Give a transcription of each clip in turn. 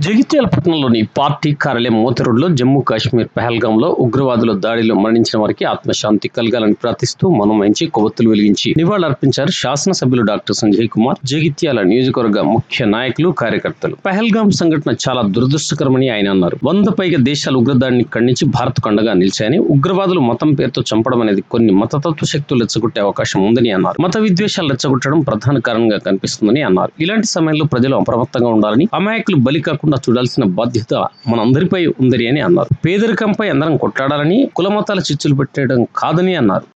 జగిత్యాల పట్టణంలోని పార్టీ కార్యాలయం మోతరుడులో జమ్మూ కాశ్మీర్ పహల్గాంలో ఉగ్రవాదుల దాడిలో మరణించిన వారికి ఆత్మశాంతి కలగాలని ప్రార్థిస్తూ మనమంచి కొవ్వొత్తులు వెలిగించి నివాళులర్పించారు శాసనసభ్యులు డాక్టర్ సంజయ్ కుమార్ జగిత్యాల నియోజకవర్గ ముఖ్య నాయకులు కార్యకర్తలు. పహల్గాం సంఘటన చాలా దురదృష్టకరమని ఆయన అన్నారు. వంద పైగా దేశాలు ఉగ్రదాడిని ఖండించి భారత్ కండగా నిలిచాయని ఉగ్రవాదులు మతం పేరుతో చంపడం అనేది కొన్ని మతతత్వ శక్తులు రెచ్చగొట్టే అవకాశం ఉందని అన్నారు. మత విద్వేషాలు రెచ్చగొట్టడం ప్రధాన కారణంగా కనిపిస్తుందని అన్నారు. ఇలాంటి సమయంలో ప్రజలు అప్రమత్తంగా ఉండాలని అమాయకులు బలి కాకుండా చూడాల్సిన బాధ్యత మనందరిపై ఉందని అని అన్నారు. పేదరికంపై అందరం కొట్లాడాలని కుల మతాల చిచ్చులు పెట్టడం కాదని అన్నారు.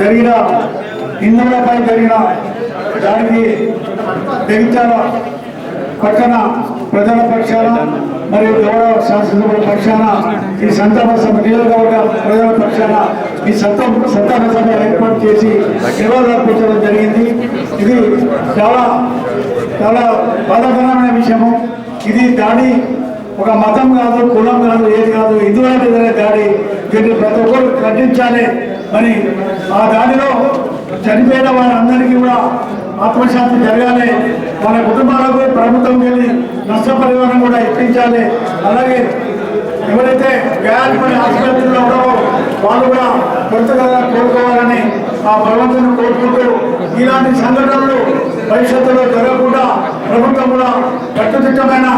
జరిగిన హిందువులపై జరిగిన దానికి ప్రజల పక్షాన మరియు గౌరవ శాసనసభ పక్షాన ఈ సంతాప సభ నియోజకవర్గ ప్రజల పక్షాన ఈ సంతాప సంతాప సభ ఏర్పాటు చేసి నివాళులర్పించడం జరిగింది. ఇది చాలా చాలా బాధాకరమైన విషయము. ఇది దాడి ఒక మతం కాదు కులం కాదు ఏది కాదు హిందువుల మీద దాడి. దీన్ని ప్రతి ఒక్కరు ఖండించాలి. మరి ఆ దాడిలో చనిపోయిన వారందరికీ కూడా ఆత్మశాంతి జరగాలి. వాళ్ళ కుటుంబాలకు ప్రభుత్వం వెళ్ళి నష్టపరిహారం కూడా ఇప్పించాలి. అలాగే ఎవరైతే గాయాలపడి ఆసుపత్రిలో ఉన్నారో వాళ్ళు కూడా కొత్తగా కోరుకోవాలని ఆ భగవంతుని కోరుకుంటూ ఇలాంటి సంఘటనలు భవిష్యత్తులో జరగకుండా ప్రభుత్వం కూడా కట్టుదిట్టమైన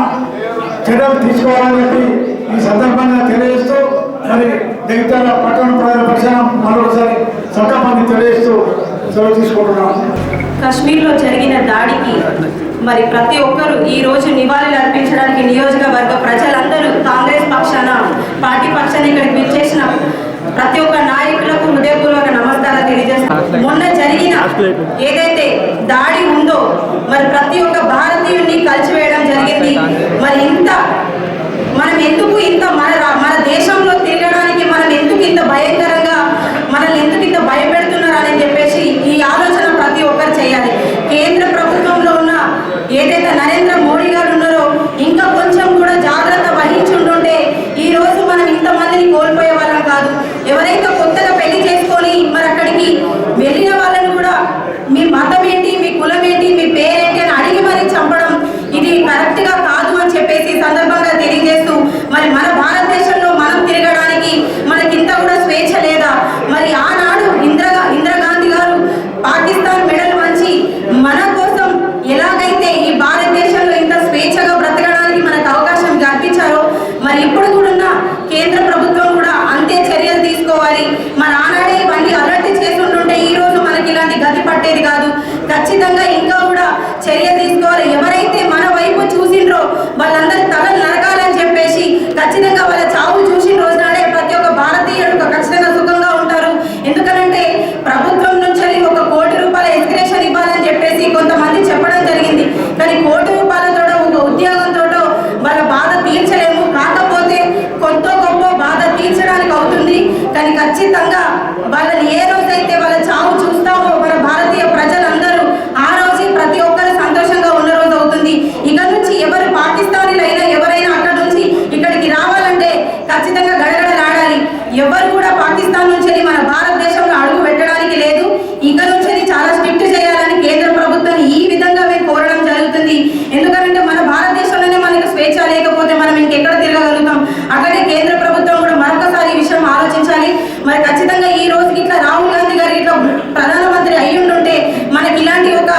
చర్యలు తీసుకోవాలని చెప్పి ఈ సందర్భంగా తెలియజేస్తూ మరి జగిత్యాల పట్టణ ప్రజల పక్షాన మరొకసారి సంకల్పాన్ని తెలియజేస్తూ సెలవు తీసుకుంటున్నాం. కశ్మీర్లో జరిగిన దాడికి మరి ప్రతి ఒక్కరూ ఈ రోజు నివాళులు అర్పించడానికి నియోజకవర్గ ప్రజలందరూ కాంగ్రెస్ పక్షాన పార్టీ పక్షాన ఇక్కడికి విచ్చేసిన ప్రతి ఒక్క నాయకులకు హృదయపూర్వక నమస్కారాలు తెలియజేస్తాం మొన్న ఏదైతే దాడి ఉందో మరి ప్రతి ఒక్క భారతీయుడిని కలిసివేయడం జరిగింది. మరి ఇంత మనం ఎందుకు ఇంత మన రా- మన దేశంలో తిరగడానికి మనం ఎందుకు ఇంత భయంకర మనల్ని ఎందుకు ఇంత భయపెడుతున్నారు అని చెప్పేసి ఈ ఆలోచన ప్రతి ఒక్కరు చేయాలి కేంద్ర ప్రభుత్వంలో ఉన్న ఏదైతే నరేంద్ర మోడీ గారు ఉన్నారో ఇంకా కొంచెం కూడా జాగ్రత్త వహించి ఉంటుంటే ఈ రోజు మనం ఇంతమందిని కోల్పోయే వాళ్ళం కాదు ఎవరైతే కొత్తగా పెళ్ళి చేసుకొని మరి అక్కడికి వెళ్ళిన వాళ్ళని కూడా మీ మతం ఏంటి మీ కులం ఏంటి మీ పేరేంటి అని అడిగి మరి చంపడం ఇది కరెక్ట్గా కాదు అని చెప్పేసి ఈ సందర్భంగా తెలియజేస్తూ మరి మన భారతదేశంలో మనం తిరగడానికి మనకింత కూడా స్వేచ్ఛ లేదా మరి ఆనాడు ఇందిరా ఇందిరాగాంధీ గారు పాకిస్తాన్ మెడల్ వంచి మన కోసం ఎలాగైతే ఈ భారతదేశంలో ఇంత స్వేచ్ఛగా బ్రతకడానికి మనకు అవకాశం కల్పించారో మరి ఇప్పుడు కూడా ఉన్న కేంద్ర ప్రభుత్వం కూడా అంతే చర్యలు తీసుకోవాలి మరి ఆనాడే ఇవన్నీ అలర్ట్ చేసి ఉంటుంటే ఈ రోజు మనకి ఇలాంటి గతి పట్టేది కాదు ఖచ్చితంగా ఇంకా కూడా చర్య తీసుకోవాలి ఎవరైతే మన వైపు చూసిండ్రో వాళ్ళందరి తలలు నరకాలని చెప్పేసి ఖచ్చితంగా వాళ్ళ చావు చూసిన రోజు నాడే ప్రతి ఒక్క భారతీయుడు ఖచ్చితంగా సుఖంగా ఉంటారు ఎందుకనంటే ప్రభుత్వం నుంచి ఒక కోటి రూపాయల ఎస్క్రేషన్ ఇవ్వాలని చెప్పేసి కొంతమంది చెప్పడం జరిగింది కానీ కోటి రూపాయలతో ఒక ఉద్యోగంతో వాళ్ళ బాధ తీర్చలేము కాకపోతే కొంత గొప్ప బాధ తీర్చడానికి అవుతుంది కానీ ఖచ్చితంగా వాళ్ళని ఏ రోజైతే వాళ్ళ చావు చూస్తామో మన భారతీయ ప్రజలందరూ ఆ రోజే ప్రతి ఒక్కరు సంతోషంగా ఉన్న రోజు అవుతుంది ఇక నుంచి ఎవరు పాకిస్తానీలైనా ఎవరైనా అక్కడ నుంచి ఇక్కడికి రావాలంటే ఖచ్చితంగా గడగడలాడాలి ఎవరు కూడా పాకిస్తాన్ నుంచి వెళ్ళి మన భారతదేశంలో అడుగు పెట్టడానికి లేదు ఇక నుంచి ఇది చాలా స్ట్రిక్ట్ చేయాలని కేంద్ర ప్రభుత్వాన్ని ఈ విధంగా మేము కోరడం జరుగుతుంది ఎందుకంటే మన భారతదేశంలోనే మనకు స్వేచ్ఛ లేకపోతే మనం ఇంకెక్కడ తిరగగలుగుతాం అట్లాగే కేంద్ర ప్రభుత్వం కూడా మరొకసారి ఈ విషయం ఆలోచించాలి మరి ఖచ్చితంగా ఈ రోజుకి ఇట్లా రాహుల్ గాంధీ గారు ఇట్లా ప్రధానమంత్రి అయి ఉండుంటే మనకి ఇలాంటి ఒక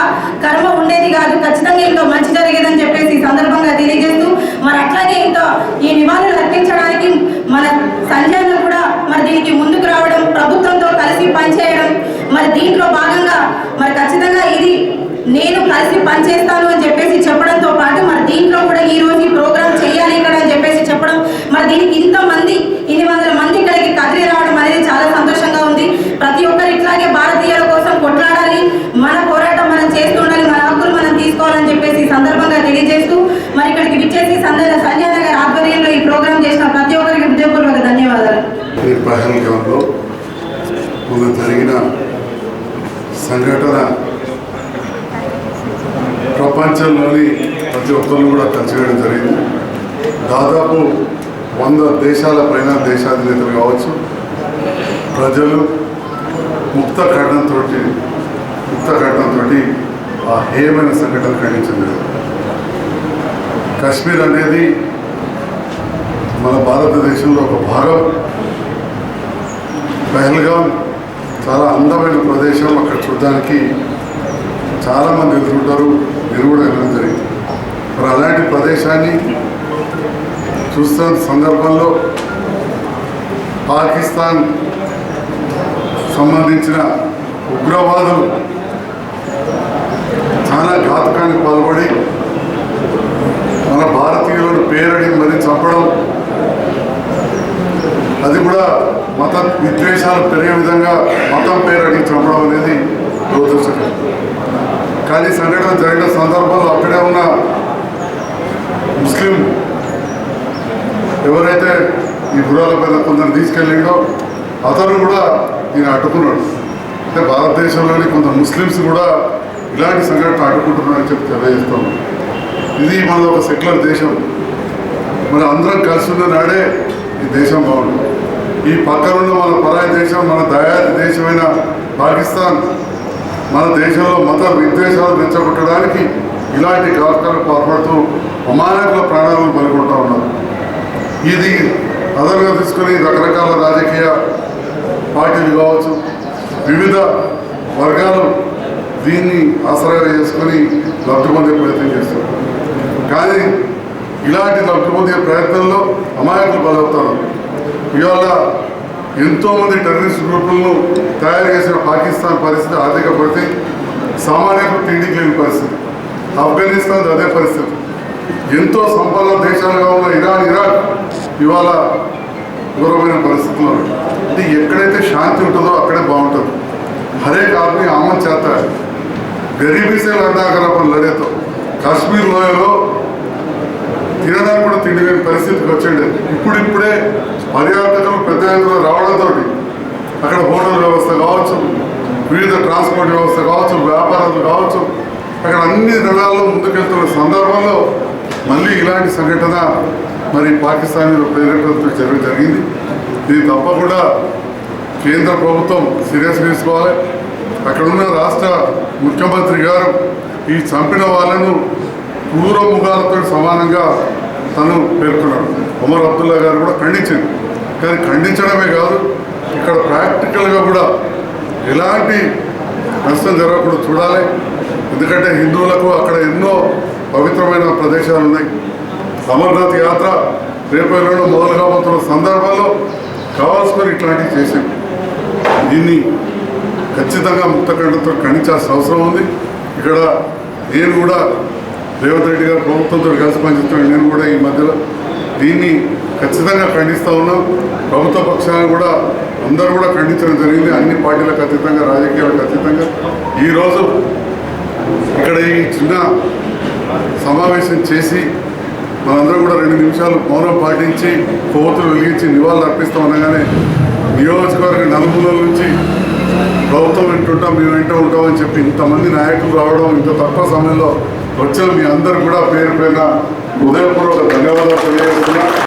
కర్మ ఉండేది కాదు ఖచ్చితంగా ఇంకా మంచి జరిగేదని చెప్పేసి ఈ సందర్భంగా తెలియజేస్తూ మరి అట్లాగే ఇంకా ఈ నివాళులు అర్పించడానికి మన సంజయ్ కూడా మరి దీనికి ముందుకు రావడం ప్రభుత్వంతో కలిసి పనిచేయడం మరి దీంట్లో భాగంగా మరి ఖచ్చితంగా ఇది నేను కలిసి పనిచేస్తాను అని చెప్పేసి చెప్పడంతో పాటు మరి దీంట్లో కూడా ఈ రోజు ఈ ప్రోగ్రామ్ చేయాలి ఇక్కడ అని చెప్పేసి చెప్పడం మరి దీనికి ఇంతమంది ఇన్ని వందల మంది ఇక్కడికి కదిలి రావడం అనేది చాలా సంతోషంగా ఉంది. ప్రతి ఒక్కరు ఇట్లాగే భారతీయుల కోసం కొట్లాడాలి మన పోరాటం మనం చేస్తూ ఉండాలి మన హక్కులు మనం తీసుకోవాలని చెప్పేసి సందర్భంగా తెలియజేస్తూ మరి ఇక్కడికి విచ్చేసి సంజయ్ సంజయ్ నగర్ ఆధ్వర్యంలో ఈ ప్రోగ్రామ్ చేసిన ప్రతి ఒక్కరికి హృదయపూర్వక ధన్యవాదాలు. జరిగిన సంఘటన ప్రపంచంలోని ప్రతి ఒక్కరిని కూడా కలిసివేయడం జరిగింది. దాదాపు వంద దేశాల పైన దేశాధినేతలు కావచ్చు ప్రజలు ముక్త ఖండంతో ముక్త ఖండంతో ఆ హేయమైన సంఘటన ఖండించింది కశ్మీర్ అనేది మన భారతదేశంలో ఒక భాగం. పహల్గాం చాలా అందమైన ప్రదేశం. అక్కడ చూడడానికి చాలామంది ఎదురుంటారు. మీరు కూడా వెళ్ళడం జరిగింది. మరి అలాంటి ప్రదేశాన్ని చూస్తున్న సందర్భంలో పాకిస్తాన్ సంబంధించిన ఉగ్రవాదులు చాలా ఘాతకానికి పాల్పడి మన భారతీయులను పేరడి మరి చంపడం అది కూడా మత విద్వేషాలు పెరిగే విధంగా మతం పేరడి చంపడం అనేది దురదృష్టకరం. కానీ సంఘటన జరిగిన సందర్భంలో అక్కడే ఉన్న ముస్లిం ఎవరైతే ఈ గురాల మీద కొందరు తీసుకెళ్ళిండో అతను కూడా ఈయన అడ్డుకున్నాడు. అంటే భారతదేశంలోని కొంత ముస్లిమ్స్ కూడా ఇలాంటి సంఘటన అడ్డుకుంటున్నారని చెప్పి తెలియజేస్తాం. ఇది మన ఒక సెక్యులర్ దేశం. మన అందరం కలిసి ఉన్న నాడే ఈ దేశం బాగుంటుంది. ఈ పక్కనున్న మన పరాయి దేశం మన దయాది దేశమైన పాకిస్తాన్ మన దేశంలో మత విద్వేషాలు రెచ్చగొట్టడానికి ఇలాంటి కార్యక్రమాలు పాల్పడుతూ అమాయకుల ప్రాణాలను పలుకుంటూ ఉన్నారు. ఇది అదనంగా తీసుకుని రకరకాల రాజకీయ పార్టీలు కావచ్చు వివిధ వర్గాలు దీన్ని ఆసరాగా చేసుకొని లబ్ధి పొందే ప్రయత్నం చేస్తారు. కానీ ఇలాంటి లబ్ధి పొందే ప్రయత్నంలో అమాయకులు బలవుతారు. ఇవాళ ఎంతోమంది టెర్రరిస్ట్ గ్రూపులను తయారు చేసిన పాకిస్తాన్ పరిస్థితి ఆర్థిక పరిస్థితి సామాన్యులకు తిండికి లేని పరిస్థితి ఆఫ్ఘనిస్తాన్ అదే పరిస్థితి. ఎంతో సంపన్న దేశాలుగా ఉన్న ఇరాన్ ఇరాక్ ఇవాళ ఘోరమైన పరిస్థితుల్లో ఇది అంటే ఎక్కడైతే శాంతి ఉంటుందో అక్కడే బాగుంటుంది. హరేక్ ఆద్మీ అమన్ చేత. గరీబీ సే లడ్డాకర్ అప్పుడు లడేతో. కాశ్మీర్ లోయలో తినడానికి కూడా తిండి లేని పరిస్థితికి వచ్చిండే. ఇప్పుడు ఇప్పుడే పర్యాటకులు పెద్ద ఎత్తున రావడంతో అక్కడ హోటల్ వ్యవస్థ కావచ్చు వివిధ ట్రాన్స్పోర్ట్ వ్యవస్థ కావచ్చు వ్యాపారాలు కావచ్చు అక్కడ అన్ని రంగాల్లో ముందుకెళ్తున్న సందర్భంలో మళ్ళీ ఇలాంటి సంఘటన మరి పాకిస్తాన్ ప్రేరేపణతో జరగడం జరిగింది. ఇది తప్పకుండా కేంద్ర ప్రభుత్వం సీరియస్ తీసుకోవాలి. అక్కడ ఉన్న రాష్ట్ర ముఖ్యమంత్రి గారు ఈ చంపిన వాళ్ళను పూర్వ ముఖాలతో సమానంగా తను పేర్కొన్నాడు. ఉమర్ అబ్దుల్లా గారు కూడా ఖండించింది. కానీ ఖండించడమే కాదు ఇక్కడ ప్రాక్టికల్గా కూడా ఎలాంటి నష్టం జరగకుండా చూడాలి. ఎందుకంటే హిందువులకు అక్కడ ఎన్నో పవిత్రమైన ప్రదేశాలు ఉన్నాయి. అమర్నాథ్ యాత్ర రేపు ఎల్లుండో మొదలు కాబోతున్న సందర్భంలో కావాల్సుకొని ఇట్లాంటివి చేసింది దీన్ని ఖచ్చితంగా ముక్తఖండంతో ఖండించాల్సిన అవసరం ఉంది. ఇక్కడ నేను కూడా రేవంత్ రెడ్డి గారు ప్రభుత్వంతో కలిసి పనిచేస్తున్నాడు. నేను కూడా ఈ మధ్యలో దీన్ని ఖచ్చితంగా ఖండిస్తూ ఉన్నాం. ప్రభుత్వ పక్షాలను కూడా అందరూ కూడా ఖండించడం జరిగింది. అన్ని పార్టీలకు అతీతంగా రాజకీయాలకు అతీతంగా. ఈరోజు ఇక్కడ ఈ చిన్న సమావేశం చేసి మనందరం కూడా రెండు నిమిషాలు మౌనం పాటించి కోతులు వెలిగించి నివాళులు అర్పిస్తాం అనగానే నియోజకవర్గ నలుమూలల నుంచి ప్రభుత్వం వింటుంటాం మేము వెంట ఉంటామని చెప్పి ఇంతమంది నాయకులు రావడం ఇంత తక్కువ సమయంలో వచ్చిన మీ అందరు కూడా పేరు పైన హృదయపూర్వక ధన్యవాదాలు తెలియజేస్తున్నా